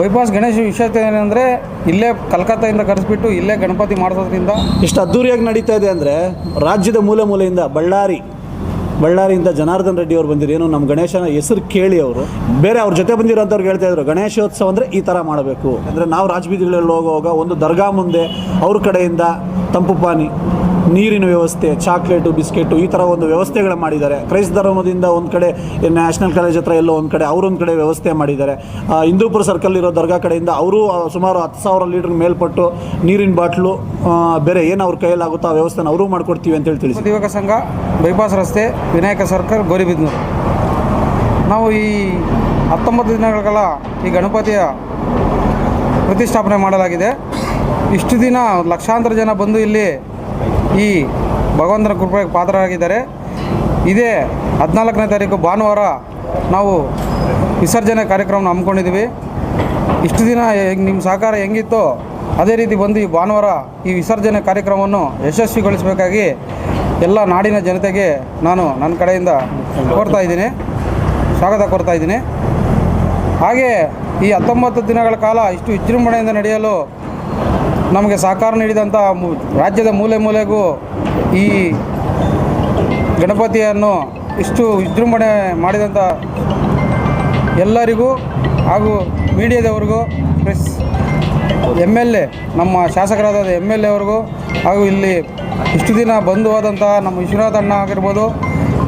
Bypass Ganesha ವಿಶೇಷತೆ ಏನಂದರೆ, ಇಲ್ಲೇ ಕಲ್ಕತ್ತಾಯಿಂದ ಕರೆಸ್ಬಿಟ್ಟು ಇಲ್ಲೇ ಗಣಪತಿ ಮಾಡಿಸೋದ್ರಿಂದ ಇಷ್ಟು ಅದ್ದೂರಿಯಾಗಿ ನಡೀತಾ ಇದೆ ಅಂದರೆ, ರಾಜ್ಯದ ಮೂಲೆ ಮೂಲೆಯಿಂದ ಬಳ್ಳಾರಿ, ಬಳ್ಳಾರಿಯಿಂದ ಜನಾರ್ದನ್ ರೆಡ್ಡಿ ಅವರು ಬಂದಿರು. ಏನು ನಮ್ಮ ಗಣೇಶನ ಹೆಸರು ಕೇಳಿ ಅವರು. ಬೇರೆ ಅವ್ರ ಜೊತೆ ಬಂದಿರೋಂಥವ್ರು ಹೇಳ್ತಾ ಇದ್ರು, ಗಣೇಶೋತ್ಸವ ಅಂದರೆ ಈ ಥರ ಮಾಡಬೇಕು. ಅಂದರೆ ನಾವು ರಾಜಬೀದಿಗಳಲ್ಲಿ ಹೋಗುವಾಗ ಒಂದು ದರ್ಗಾ ಮುಂದೆ ಅವ್ರ ಕಡೆಯಿಂದ ತಂಪು ಪಾನಿ ನೀರಿನ ವ್ಯವಸ್ಥೆ, ಚಾಕ್ಲೇಟು, ಬಿಸ್ಕೆಟು, ಈ ಥರ ಒಂದು ವ್ಯವಸ್ಥೆಗಳು ಮಾಡಿದ್ದಾರೆ. ಕ್ರೈಸ್ತ ಧರ್ಮದಿಂದ ಒಂದು ಕಡೆ ನ್ಯಾಷನಲ್ ಕಾಲೇಜ್ ಹತ್ರ ಎಲ್ಲೋ ಒಂದು ಕಡೆ ಅವರೊಂದು ಕಡೆ ವ್ಯವಸ್ಥೆ ಮಾಡಿದ್ದಾರೆ. ಹಿಂದೂಪುರ ಸರ್ಕಲ್ ಇರೋ ದರ್ಗಾ ಕಡೆಯಿಂದ ಅವರು ಸುಮಾರು ಹತ್ತು ಸಾವಿರ ಲೀಟ್ರ್ ಮೇಲ್ಪಟ್ಟು ನೀರಿನ ಬಾಟ್ಲು ಬೇರೆ ಏನು ಅವ್ರ ಕೈಯಲ್ಲಾಗುತ್ತೋ ಆ ವ್ಯವಸ್ಥೆನ ಅವರು ಮಾಡ್ಕೊಡ್ತೀವಿ ಅಂತ ಹೇಳಿ ತಿಳಿಸಿ. ಯುವಕ ಸಂಘ, ಬೈಪಾಸ್ ರಸ್ತೆ, ವಿನಾಯಕ ಸರ್ಕಲ್, ಗೋರಿಬಿದ್ನೂರು. ನಾವು ಈ ಹತ್ತೊಂಬತ್ತು ದಿನಗಳ ಕಾಲ ಈ ಗಣಪತಿಯ ಪ್ರತಿಷ್ಠಾಪನೆ ಮಾಡಲಾಗಿದೆ. ಇಷ್ಟು ದಿನ ಲಕ್ಷಾಂತರ ಜನ ಬಂದು ಇಲ್ಲಿ ಈ ಭಗವಂತನ ಕೃಪೆಗೆ ಪಾತ್ರರಾಗಿದ್ದಾರೆ. ಇದೇ ಹದಿನಾಲ್ಕನೇ ತಾರೀಕು ಭಾನುವಾರ ನಾವು ವಿಸರ್ಜನೆ ಕಾರ್ಯಕ್ರಮ ಹಮ್ಮಿಕೊಂಡಿದ್ದೀವಿ. ಇಷ್ಟು ದಿನ ನಿಮ್ಮ ಸಹಕಾರ ಹೆಂಗಿತ್ತೋ ಅದೇ ರೀತಿ ಬಂದು ಈ ಭಾನುವಾರ ಈ ವಿಸರ್ಜನೆ ಕಾರ್ಯಕ್ರಮವನ್ನು ಯಶಸ್ವಿಗೊಳಿಸಬೇಕಾಗಿ ಎಲ್ಲ ನಾಡಿನ ಜನತೆಗೆ ನಾನು ನನ್ನ ಕಡೆಯಿಂದ ಕೋರ್ತಾ ಇದ್ದೀನಿ. ಸ್ವಾಗತ ಕೋರ್ತಾ ಇದ್ದೀನಿ. ಹಾಗೆ ಈ ಹತ್ತೊಂಬತ್ತು ದಿನಗಳ ಕಾಲ ಇಷ್ಟು ವಿಜೃಂಭಣೆಯಿಂದ ನಡೆಯಲು ನಮಗೆ ಸಹಕಾರ ನೀಡಿದಂಥ ರಾಜ್ಯದ ಮೂಲೆ ಮೂಲೆಗೂ ಈ ಗಣಪತಿಯನ್ನು ಇಷ್ಟು ವಿಜೃಂಭಣೆ ಮಾಡಿದಂಥ ಎಲ್ಲರಿಗೂ ಹಾಗೂ ಮೀಡಿಯಾದವ್ರಿಗೂ, ಪ್ರೆಸ್ ಎಂ ಎಲ್ ಎ ನಮ್ಮ ಶಾಸಕರಾದ ಎಂ ಎಲ್ ಎ ಅವ್ರಿಗೂ ಹಾಗೂ ಇಲ್ಲಿ ಇಷ್ಟು ದಿನ ಬಂದು ಹೋದಂಥ ನಮ್ಮ ವಿಶ್ವನಾಥ್ ಅಣ್ಣ ಆಗಿರ್ಬೋದು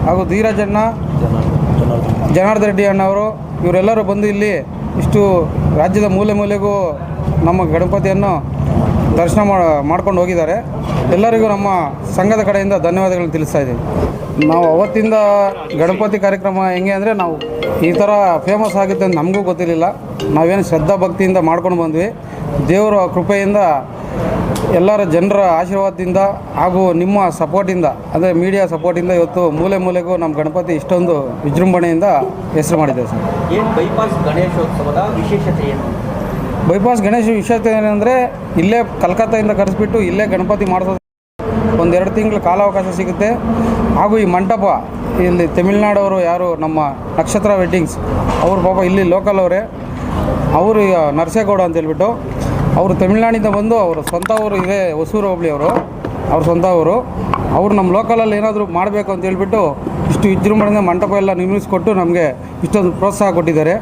ಹಾಗೂ ಧೀರಜ್ ಅಣ್ಣ, ಜನಾರ್ದನ್ ರೆಡ್ಡಿ ಅಣ್ಣವರು, ಇವರೆಲ್ಲರೂ ಬಂದು ಇಲ್ಲಿ ಇಷ್ಟು ರಾಜ್ಯದ ಮೂಲೆ ಮೂಲೆಗೂ ನಮ್ಮ ಗಣಪತಿಯನ್ನು ದರ್ಶನ ಮಾಡ್ಕೊಂಡು ಹೋಗಿದ್ದಾರೆ. ಎಲ್ಲರಿಗೂ ನಮ್ಮ ಸಂಘದ ಕಡೆಯಿಂದ ಧನ್ಯವಾದಗಳನ್ನು ತಿಳಿಸ್ತಾ ಇದ್ದೀವಿ ನಾವು ಅವತ್ತಿಂದ ಗಣಪತಿ ಕಾರ್ಯಕ್ರಮ ಹೆಂಗೆ ಅಂದರೆ ನಾವು ಈ ಥರ ಫೇಮಸ್ ಆಗುತ್ತೆ ಅಂತ ನಮಗೂ ಗೊತ್ತಿರಲಿಲ್ಲ. ನಾವೇನು ಶ್ರದ್ಧಾ ಭಕ್ತಿಯಿಂದ ಮಾಡ್ಕೊಂಡು ಬಂದ್ವಿ. ದೇವರ ಕೃಪೆಯಿಂದ ಎಲ್ಲರ ಜನರ ಆಶೀರ್ವಾದದಿಂದ ಹಾಗೂ ನಿಮ್ಮ ಸಪೋರ್ಟಿಂದ ಅಂದರೆ ಮೀಡಿಯಾ ಸಪೋರ್ಟಿಂದ ಇವತ್ತು ಮೂಲೆ ಮೂಲೆಗೂ ನಮ್ಮ ಗಣಪತಿ ಇಷ್ಟೊಂದು ವಿಜೃಂಭಣೆಯಿಂದ ಹೆಸರು ಮಾಡಿದ್ದೇವೆ ಸರ್. ಬೈಪಾಸ್ ಗಣೇಶೋತ್ಸವದ ವಿಶೇಷತೆ ಏನು? ಬೈಪಾಸ್ ಗಣೇಶ ವಿಶೇಷತೆ ಏನಂದರೆ, ಇಲ್ಲೇ ಕಲ್ಕತ್ತಾಯಿಂದ ಕರೆಸ್ಬಿಟ್ಟು ಇಲ್ಲೇ ಗಣಪತಿ ಮಾಡಿಸೋದು ಒಂದೆರಡು ತಿಂಗಳು ಕಾಲಾವಕಾಶ ಸಿಗುತ್ತೆ. ಹಾಗೂ ಈ ಮಂಟಪ, ಇಲ್ಲಿ ತಮಿಳ್ನಾಡವರು ಯಾರು, ನಮ್ಮ ನಕ್ಷತ್ರ ವೆಡ್ಡಿಂಗ್ಸ್, ಅವರು ಪಾಪ ಇಲ್ಲಿ ಲೋಕಲ್ ಅವರೇ. ಅವರು ನರಸೇಗೌಡ ಅಂತ ಹೇಳ್ಬಿಟ್ಟು, ಅವರು ತಮಿಳ್ನಾಡಿಂದ ಬಂದು ಅವರು ಸ್ವಂತ ಊರು ಇದೆ ಹೊಸೂರು ಹೋಬಳಿ ಅವರು, ಅವ್ರ ಸ್ವಂತ ಊರು. ಅವರು ನಮ್ಮ ಲೋಕಲಲ್ಲಿ ಏನಾದರೂ ಮಾಡಬೇಕು ಅಂತ ಹೇಳ್ಬಿಟ್ಟು ಇಷ್ಟು ವಿಜೃಂಭಣೆಯಿಂದ ಮಂಟಪ ಎಲ್ಲ ನಿರ್ಮಿಸಿಕೊಟ್ಟು ನಮಗೆ ಇಷ್ಟೊಂದು ಪ್ರೋತ್ಸಾಹ ಕೊಟ್ಟಿದ್ದಾರೆ.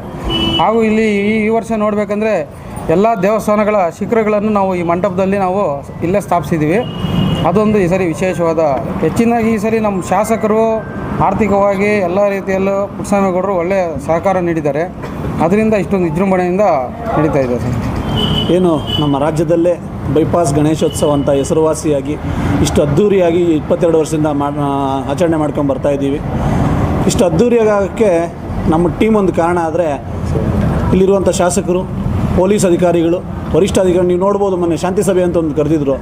ಹಾಗೂ ಇಲ್ಲಿ ಈ ವರ್ಷ ನೋಡಬೇಕಂದ್ರೆ ಎಲ್ಲ ದೇವಸ್ಥಾನಗಳ ಶಿಖರಗಳನ್ನು ನಾವು ಈ ಮಂಟಪದಲ್ಲಿ ನಾವು ಇಲ್ಲೇ ಸ್ಥಾಪಿಸಿದ್ದೀವಿ. ಅದೊಂದು ಈ ಸರಿ ವಿಶೇಷವಾದ ಹೆಚ್ಚಿನಾಗಿ ಈ ಸರಿ ನಮ್ಮ ಶಾಸಕರು ಆರ್ಥಿಕವಾಗಿ ಎಲ್ಲ ರೀತಿಯಲ್ಲೂ ಪುಟ್ಟಸ್ವಾಮಿಗೌಡರು ಒಳ್ಳೆಯ ಸಹಕಾರ ನೀಡಿದ್ದಾರೆ. ಅದರಿಂದ ಇಷ್ಟೊಂದು ವಿಜೃಂಭಣೆಯಿಂದ ನಡೀತಾ ಇದೆ ಸರ್. ಏನು, ನಮ್ಮ ರಾಜ್ಯದಲ್ಲೇ ಬೈಪಾಸ್ ಗಣೇಶೋತ್ಸವ ಅಂತ ಹೆಸರುವಾಸಿಯಾಗಿ ಇಷ್ಟು ಅದ್ಧೂರಿಯಾಗಿ ಇಪ್ಪತ್ತೆರಡು ವರ್ಷದಿಂದ ಆಚರಣೆ ಮಾಡ್ಕೊಂಡು ಬರ್ತಾ ಇದ್ದೀವಿ. ಇಷ್ಟು ಅದ್ಧೂರಿಯಾಗಕ್ಕೆ ನಮ್ಮ ಟೀಮ್ ಒಂದು ಕಾರಣ ಆದರೆ ಇಲ್ಲಿರುವಂಥ ಶಾಸಕರು ಪೊಲೀಸ್ ಅಧಿಕಾರಿಗಳು, ವರಿಷ್ಠ ಅಧಿಕಾರಿ ನೀವು ನೋಡ್ಬೋದು ಮೊನ್ನೆ ಶಾಂತಿ ಸಭೆ ಅಂತ ಒಂದು ಕರೆದಿದ್ರು.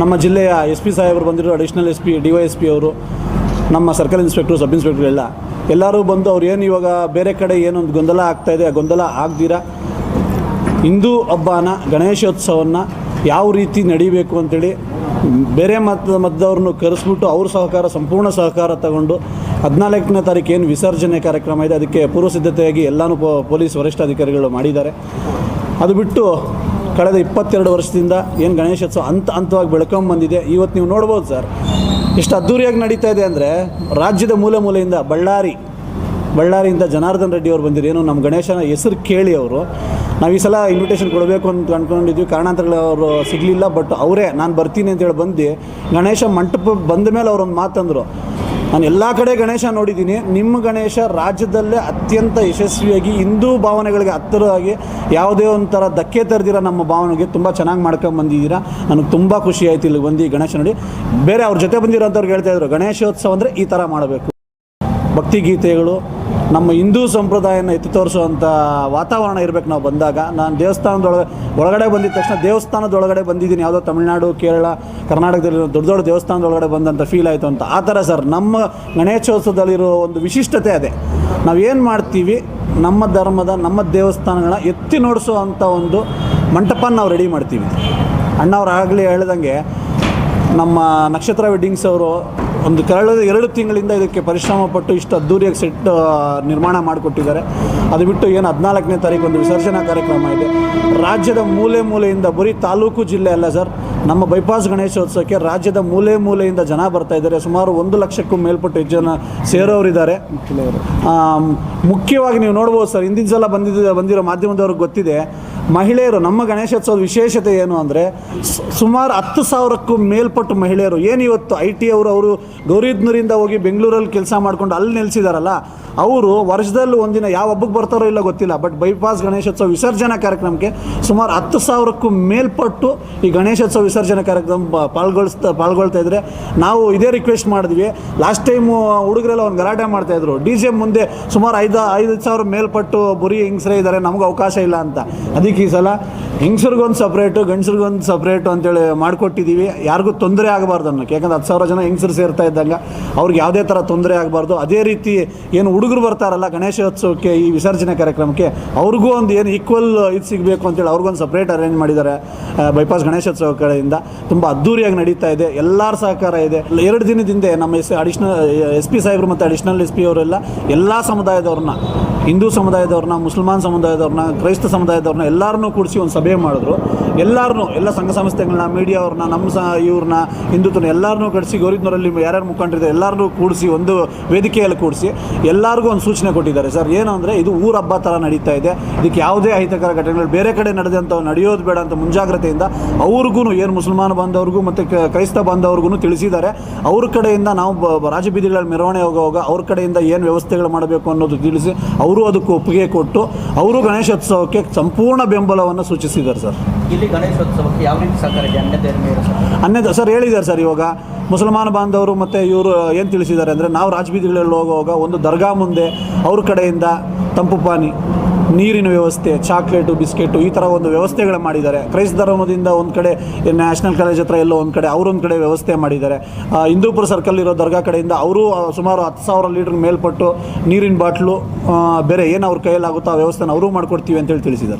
ನಮ್ಮ ಜಿಲ್ಲೆಯ ಎಸ್ ಪಿ ಸಾಹೇಬರು ಬಂದಿರೋ additional S P, D Y S P ಅವರು, ನಮ್ಮ ಸರ್ಕಲ್ ಇನ್ಸ್ಪೆಕ್ಟ್ರು ಸಬ್ ಇನ್ಸ್ಪೆಕ್ಟ್ರು ಎಲ್ಲ. ಎಲ್ಲರೂ ಬಂದು ಅವ್ರು ಏನು ಇವಾಗ ಬೇರೆ ಕಡೆ ಏನೊಂದು ಗೊಂದಲ ಆಗ್ತಾ ಇದೆ, ಆ ಗೊಂದಲ ಆಗ್ದಿರ? ಹಿಂದೂ ಹಬ್ಬನ ಗಣೇಶೋತ್ಸವವನ್ನು ಯಾವ ರೀತಿ ನಡಿಬೇಕು ಅಂತೇಳಿ ಬೇರೆ ಮತ ಮತದವ್ರನ್ನು ಕರೆಸ್ಬಿಟ್ಟು ಅವ್ರ ಸಹಕಾರ, ಸಂಪೂರ್ಣ ಸಹಕಾರ ತಗೊಂಡು ಹದಿನಾಲ್ಕನೇ ತಾರೀಕು ಏನು ವಿಸರ್ಜನೆ ಕಾರ್ಯಕ್ರಮ ಇದೆ, ಅದಕ್ಕೆ ಪೂರ್ವ ಸಿದ್ಧತೆಯಾಗಿ ಎಲ್ಲನೂ ಪೊಲೀಸ್ ವರಿಷ್ಠಾಧಿಕಾರಿಗಳು ಮಾಡಿದ್ದಾರೆ. ಅದು ಬಿಟ್ಟು ಕಳೆದ ಇಪ್ಪತ್ತೆರಡು ವರ್ಷದಿಂದ ಏನು ಗಣೇಶೋತ್ಸವ ಹಂತ ಹಂತವಾಗಿ ಬೆಳ್ಕೊಂಬಂದಿದೆ ಇವತ್ತು ನೀವು ನೋಡ್ಬೋದು ಸರ್. ಎಷ್ಟು ಅದ್ಧೂರಿಯಾಗಿ ನಡೀತಾ ಇದೆ ಅಂದರೆ ರಾಜ್ಯದ ಮೂಲೆ ಮೂಲೆಯಿಂದ ಬಳ್ಳಾರಿ, ಬಳ್ಳಾರಿಯಿಂದ ಜನಾರ್ದನ್ ರೆಡ್ಡಿ ಅವರು ಬಂದಿರು ಏನು ನಮ್ಮ ಗಣೇಶನ ಹೆಸರು ಕೇಳಿ ಅವರು. ನಾವು ಈ ಸಲ ಇನ್ವಿಟೇಷನ್ ಕೊಡಬೇಕು ಅಂತ ಅಂದ್ಕೊಂಡಿದ್ವಿ ಕಾರಣಾಂತರಗಳು ಅವರು ಸಿಗಲಿಲ್ಲ ಬಟ್ ಅವರೇ, ನಾನು ಬರ್ತೀನಿ ಅಂತೇಳಿ ಬಂದು ಗಣೇಶ ಮಂಟಪ ಬಂದ ಮೇಲೆ ಅವರೊಂದು ಮಾತಂದರು. ನಾನು ಎಲ್ಲ ಕಡೆ ಗಣೇಶ ನೋಡಿದ್ದೀನಿ. ನಿಮ್ಮ ಗಣೇಶ ರಾಜ್ಯದಲ್ಲೇ ಅತ್ಯಂತ ಯಶಸ್ವಿಯಾಗಿ ಹಿಂದೂ ಭಾವನೆಗಳಿಗೆ ಹತ್ತಿರವಾಗಿ ಯಾವುದೇ ಒಂಥರ ಧಕ್ಕೆ ತರದಿರೋ ನಮ್ಮ ಭಾವನೆಗೆ ತುಂಬ ಚೆನ್ನಾಗಿ ಮಾಡ್ಕೊಂಡು ಬಂದಿದ್ದೀರಾ. ನನಗೆ ತುಂಬ ಖುಷಿ ಆಯ್ತು ಇಲ್ಲಿ ಬಂದು ಗಣೇಶ ನೋಡಿ. ಬೇರೆ ಅವ್ರ ಜೊತೆ ಬಂದಿರೋಂಥವ್ರಿಗೆ ಹೇಳ್ತಾ ಇದ್ರು, ಗಣೇಶೋತ್ಸವ ಅಂದರೆ ಈ ಥರ ಮಾಡಬೇಕು. ಭಕ್ತಿಗೀತೆಗಳು ನಮ್ಮ ಹಿಂದೂ ಸಂಪ್ರದಾಯನ ಎತ್ತಿ ತೋರಿಸುವಂಥ ವಾತಾವರಣ ಇರಬೇಕು ನಾವು ಬಂದಾಗ. ನಾನು ದೇವಸ್ಥಾನದೊಳಗೆ, ಒಳಗಡೆ ಬಂದಿದ ತಕ್ಷಣ ದೇವಸ್ಥಾನದೊಳಗಡೆ ಬಂದಿದ್ದೀನಿ. ಯಾವುದೋ ತಮಿಳುನಾಡು, ಕೇರಳ, ಕರ್ನಾಟಕದಲ್ಲಿ ದೊಡ್ಡ ದೊಡ್ಡ ದೇವಸ್ಥಾನದೊಳಗಡೆ ಬಂದಂಥ ಫೀಲ್ ಆಯಿತು ಅಂತ. ಆ ಥರ ಸರ್, ನಮ್ಮ ಗಣೇಶೋತ್ಸವದಲ್ಲಿರೋ ಒಂದು ವಿಶಿಷ್ಟತೆ ಅದೇ. ನಾವೇನು ಮಾಡ್ತೀವಿ, ನಮ್ಮ ಧರ್ಮದ, ನಮ್ಮ ದೇವಸ್ಥಾನಗಳ ಎತ್ತಿ ನೋಡಿಸುವಂಥ ಒಂದು ಮಂಟಪನ ನಾವು ರೆಡಿ ಮಾಡ್ತೀವಿ. ಅಣ್ಣವ್ರು ಆಗಲೇ ಹೇಳ್ದಂಗೆ ನಮ್ಮ ನಕ್ಷತ್ರ ವೆಡ್ಡಿಂಗ್ಸ್ ಅವರು ಒಂದು ಕಳೆದ ಎರಡು ತಿಂಗಳಿಂದ ಇದಕ್ಕೆ ಪರಿಶ್ರಮ ಪಟ್ಟು ಇಷ್ಟು ಅದ್ದೂರಿಯಾಗಿ ಸೆಟ್ ನಿರ್ಮಾಣ ಮಾಡಿಕೊಟ್ಟಿದ್ದಾರೆ. ಅದು ಬಿಟ್ಟು ಏನು ಹದಿನಾಲ್ಕನೇ ತಾರೀಕು ಒಂದು ವಿಸರ್ಜನಾ ಕಾರ್ಯಕ್ರಮ ಇದೆ. ರಾಜ್ಯದ ಮೂಲೆ ಮೂಲೆಯಿಂದ ಬರೀ ತಾಲೂಕು ಜಿಲ್ಲೆ ಅಲ್ಲ ಸರ್ ನಮ್ಮ ಬೈಪಾಸ್ ಗಣೇಶೋತ್ಸವಕ್ಕೆ ರಾಜ್ಯದ ಮೂಲೆ ಮೂಲೆಯಿಂದ ಜನ ಬರ್ತಾ ಇದ್ದಾರೆ. ಸುಮಾರು ಒಂದು ಲಕ್ಷಕ್ಕೂ ಮೇಲ್ಪಟ್ಟು ಜನ ಸೇರೋರಿದ್ದಾರೆ. ಮುಖ್ಯವಾಗಿ ನೀವು ನೋಡ್ಬೋದು ಸರ್, ಹಿಂದಿನ ಸಲ ಬಂದಿದ್ದ, ಬಂದಿರೋ ಮಾಧ್ಯಮದವ್ರಿಗೆ ಗೊತ್ತಿದೆ, ಮಹಿಳೆಯರು, ನಮ್ಮ ಗಣೇಶೋತ್ಸವದ ವಿಶೇಷತೆ ಏನು ಅಂದರೆ ಸುಮಾರು ಹತ್ತು ಸಾವಿರಕ್ಕೂ ಮೇಲ್ಪಟ್ಟು ಮಹಿಳೆಯರು, ಏನು ಇವತ್ತು ಐ ಟಿ ಅವರು ಅವರು ಗೌರಿದ್ನೂರಿಂದ ಹೋಗಿ ಬೆಂಗಳೂರಲ್ಲಿ ಕೆಲಸ ಮಾಡ್ಕೊಂಡು ಅಲ್ಲಿ ನೆಲೆಸಿದಾರಲ್ಲ, ಅವರು ವರ್ಷದಲ್ಲಿ ಒಂದಿನ ಯಾವ ಹಬ್ಬಕ್ಕೆ ಬರ್ತಾರೋ ಇಲ್ಲ ಗೊತ್ತಿಲ್ಲ ಬಟ್ ಬೈಪಾಸ್ ಗಣೇಶೋತ್ಸವ ವಿಸರ್ಜನಾ ಕಾರ್ಯಕ್ರಮಕ್ಕೆ ಸುಮಾರು ಹತ್ತು ಸಾವಿರಕ್ಕೂ ಮೇಲ್ಪಟ್ಟು ಈ ಗಣೇಶೋತ್ಸವ ವಿಸರ್ಜನಾ ಕಾರ್ಯಕ್ರಮ ಪಾಲ್ಗೊಳಿಸ್ತಾ ಪಾಲ್ಗೊಳ್ತಾ ಇದ್ರೆ ನಾವು ಇದೇ ರಿಕ್ವೆಸ್ಟ್ ಮಾಡಿದ್ವಿ. ಲಾಸ್ಟ್ ಟೈಮು ಹುಡುಗರೆಲ್ಲ ಒಂದು ಗಲಾಟೆ ಮಾಡ್ತಾ ಇದ್ರು. ಡಿ ಜೆ ಮುಂದೆ ಸುಮಾರು ಐದು ಐದು ಸಾವಿರ ಮೇಲ್ಪಟ್ಟು ಬುರಿ ಹಿಂಗ್ಸರೇ ಇದ್ದಾರೆ ನಮ್ಗೆ ಅವಕಾಶ ಇಲ್ಲ ಅಂತ. ಅದಕ್ಕೆ ಈ ಸಲ ಹೆಂಗಸ್ರಿಗೊಂದು ಸಪ್ರೇಟು ಗಂಡಸ್ರಿಗೊಂದು ಸಪ್ರೇಟು ಅಂತೇಳಿ ಮಾಡಿಕೊಟ್ಟಿದ್ದೀವಿ ಯಾರಿಗೂ ತೊಂದರೆ ಆಗಬಾರ್ದು ಅನ್ನೋಕ್ಕೆ ಯಾಕಂದ್ರೆ ಹತ್ತು ಸಾವಿರ ಜನ ಹೆಂಗಸರು ಸೇರ್ತಾ ಇದ್ದಂಗೆ ಅವ್ರಿಗೆ ಯಾವುದೇ ಥರ ತೊಂದರೆ ಆಗಬಾರ್ದು. ಅದೇ ರೀತಿ ಏನು ಹುಡುಗರು ಬರ್ತಾರಲ್ಲ ಗಣೇಶೋತ್ಸವಕ್ಕೆ ಈ ವಿಸರ್ಜನೆ ಕಾರ್ಯಕ್ರಮಕ್ಕೆ, ಅವ್ರಿಗೂ ಒಂದು ಏನು ಈಕ್ವಲ್ ಇದು ಸಿಗಬೇಕು ಅಂತೇಳಿ ಅವ್ರಿಗೊಂದು ಸಪ್ರೇಟ್ ಅರೇಂಜ್ ಮಾಡಿದ್ದಾರೆ. ಬೈಪಾಸ್ ಗಣೇಶೋತ್ಸವ ಕಡೆಯಿಂದ. ತುಂಬ ಅದ್ದೂರಿಯಾಗಿ ನಡೀತಾ ಇದೆ. ಎಲ್ಲರ ಸಹಕಾರ ಇದೆ. ಎರಡು ದಿನದಿಂದ ನಮ್ಮ ಎಸ್ ಅಡಿಷ್ನಲ್ ಎಸ್ ಪಿ ಸಾಹೇಬರು ಮತ್ತು ಅಡಿಷ್ನಲ್ ಎಸ್ ಪಿ ಅವರೆಲ್ಲ ಎಲ್ಲ ಸಮುದಾಯದವ್ರನ್ನ ಹಿಂದೂ ಸಮುದಾಯದವ್ರನ್ನ, ಮುಸಲ್ಮಾನ್ ಸಮುದಾಯದವ್ರನ್ನ, ಕ್ರೈಸ್ತ ಸಮುದಾಯದವ್ರನ್ನ ಎಲ್ಲರನ್ನೂ ಕೂಡಿಸಿ ಒಂದು ಸಭೆ ಮಾಡಿದ್ರು. ಎಲ್ಲರನ್ನೂ, ಎಲ್ಲ ಸಂಘ ಸಂಸ್ಥೆಗಳನ್ನ ಮೀಡಿಯಾವ್ರನ್ನ, ನಮ್ಮ ಸ, ಇವ್ರನ್ನ, ಹಿಂದುತ್ವನ ಎಲ್ಲರನ್ನೂ ಕಡಿಸಿ ಗೌರಿದ್ನೂರಲ್ಲಿ ಯಾರ್ಯಾರು ಮುಖಂಡರಿದ್ದಾರೆ ಎಲ್ಲರನ್ನೂ ಕೂಡಿಸಿ ಒಂದು ವೇದಿಕೆಯಲ್ಲಿ ಕೂಡಿಸಿ ಎಲ್ಲರಿಗೂ ಒಂದು ಸೂಚನೆ ಕೊಟ್ಟಿದ್ದಾರೆ. ಸರ್, ಏನು ಅಂದರೆ ಇದು ಊರ ಹಬ್ಬ ಥರ ನಡೀತಾ ಇದೆ. ಇದಕ್ಕೆ ಯಾವುದೇ ಅಹಿತಕರ ಘಟನೆಗಳು ಬೇರೆ ಕಡೆ ನಡೆದಂಥವು ನಡೆಯೋದು ಬೇಡ ಅಂತ ಮುಂಜಾಗ್ರತೆಯಿಂದ ಅವ್ರಿಗೂ ಏನು ಮುಸಲ್ಮಾನ ಬಾಂಧವ್ರಿಗೂ ಮತ್ತು ಕ್ರೈಸ್ತ ಬಾಂಧವ್ರಿಗೂ ತಿಳಿಸಿದ್ದಾರೆ. ಅವ್ರ ಕಡೆಯಿಂದ ನಾವು ರಾಜಬೀದಿಗಳಲ್ಲಿ ಮೆರವಣಿಗೆ ಹೋಗುವಾಗ ಅವ್ರ ಕಡೆಯಿಂದ ಏನು ವ್ಯವಸ್ಥೆಗಳು ಮಾಡಬೇಕು ಅನ್ನೋದು ತಿಳಿಸಿ ಅದಕ್ಕೆ ಒಪ್ಪಿಗೆ ಕೊಟ್ಟು ಅವರು ಗಣೇಶೋತ್ಸವಕ್ಕೆ ಸಂಪೂರ್ಣ ಬೆಂಬಲವನ್ನು ಸೂಚಿಸಿದ್ದಾರೆ ಸರ್. ಇಲ್ಲಿ ಗಣೇಶೋತ್ಸವಕ್ಕೆ ಯಾವ ರೀತಿ ಸಹಕಾರ ಅನ್ನದ ಸರ್ ಹೇಳಿದ್ದಾರೆ ಸರ್ ಇವಾಗ ಮುಸಲ್ಮಾನ ಬಾಂಧವರು ಮತ್ತು ಇವರು ಏನು ತಿಳಿಸಿದ್ದಾರೆ ಅಂದರೆ ನಾವು ರಾಜಬೀದಿಗಳಲ್ಲಿ ಹೋಗುವಾಗ ಒಂದು ದರ್ಗಾ ಮುಂದೆ ಅವ್ರ ಕಡೆಯಿಂದ ತಂಪು ಪಾನಿ ನೀರಿನ ವ್ಯವಸ್ಥೆ, ಚಾಕ್ಲೇಟು, ಬಿಸ್ಕೆಟು, ಈ ಥರ ಒಂದು ವ್ಯವಸ್ಥೆಗಳು ಮಾಡಿದ್ದಾರೆ. ಕ್ರೈಸ್ತ ಧರ್ಮದಿಂದ ಒಂದು ಕಡೆ ನ್ಯಾಷನಲ್ ಕಾಲೇಜ್ ಹತ್ರ ಎಲ್ಲೋ ಒಂದು ಕಡೆ, ಅವರೊಂದು ಕಡೆ ವ್ಯವಸ್ಥೆ ಮಾಡಿದ್ದಾರೆ. ಹಿಂದೂಪುರ ಸರ್ಕಲ್ ಇರೋ ದರ್ಗಾ ಕಡೆಯಿಂದ ಅವರು ಸುಮಾರು ಹತ್ತು ಸಾವಿರ ಲೀಟ್ರ್ ಮೇಲ್ಪಟ್ಟು ನೀರಿನ ಬಾಟ್ಲು ಬೇರೆ ಏನು ಅವ್ರ ಕೈಯಲ್ಲಾಗುತ್ತೋ ಆ ವ್ಯವಸ್ಥೆನ ಅವರು ಮಾಡಿಕೊಡ್ತೀವಿ ಅಂತೇಳಿ ತಿಳಿಸಿದ್ದಾರೆ.